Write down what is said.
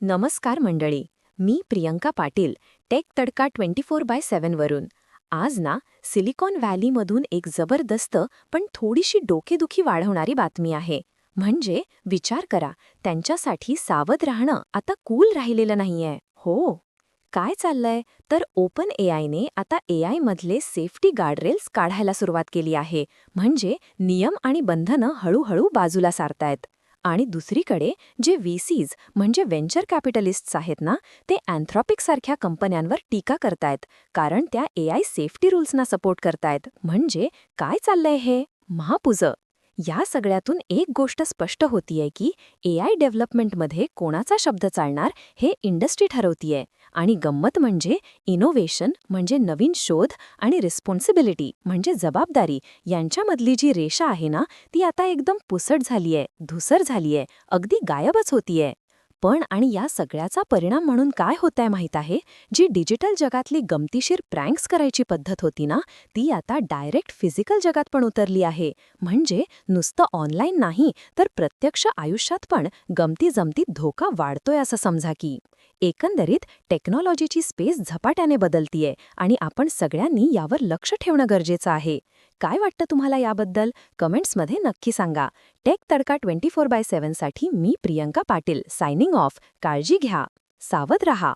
नमस्कार मंडळी मी Priyanka Patil tech Tadka twenty four by सेव्हनवरून आज ना सिलिकॉन व्हॅलीमधून एक जबरदस्त पण थोडीशी डोकेदुखी वाढवणारी बातमी आहे. म्हणजे विचार करा त्यांच्यासाठी सावध राहणं आता कूल राहिलेलं नाहीये. हो. काय चाललंय? तर ओपन एआयने आता एआयमधले सेफ्टी गार्डरेल्स काढायला सुरुवात केली आहे. म्हणजे नियम आणि बंधनं हळूहळू बाजूला सारतायत. आणि दुसरीकडे जे व्हीसीज म्हणजे व्हेंचर कॅपिटलिस्ट्स आहेत ना ते अँथ्रॉपिकसारख्या कंपन्यांवर टीका करतायत कारण त्या एआय सेफ्टी रूल्सना सपोर्ट करतायत. म्हणजे काय चाललंय हे? महापुज. या सगळ्यातून एक गोष्ट स्पष्ट होतीये की एआय डेव्हलपमेंटमध्ये कोणाचा शब्द चालणार हे इंडस्ट्री ठरवतीये आणि गंमत म्हणजे इनोव्हेशन म्हणजे नवीन शोध आणि रिस्पॉन्सिबिलिटी म्हणजे जबाबदारी यांच्यामधली जी रेषा आहे ना ती आता एकदम पुसट झालीय धुसर झालीय अगदी गायबच होतीये. पण आणि या सगळ्याचा परिणाम म्हणून काय होतंय माहीत आहे? जी डिजिटल जगातली गमतीशीर प्रँक्स करायची पद्धत होती ना ती आता डायरेक्ट फिजिकल जगात पण उतरली आहे. म्हणजे नुसतं ऑनलाईन नाही तर प्रत्यक्ष आयुष्यात पण गमती जमतीत धोका वाढतोय असं समजा की. एकंदरीत टेक्नॉलॉजीची स्पेस झपाट्याने बदलतीये आणि आपण सगळ्यांनी यावर लक्ष ठेवणं गरजेचं आहे. काय वाटतं तुम्हाला याबद्दल? कमेंट्समध्ये नक्की सांगा. Tech Tadka twenty four by सेव्हनसाठी मी प्रियंका पाटील सायनिंग ऑफ. काळजी घ्या. सावध रहा.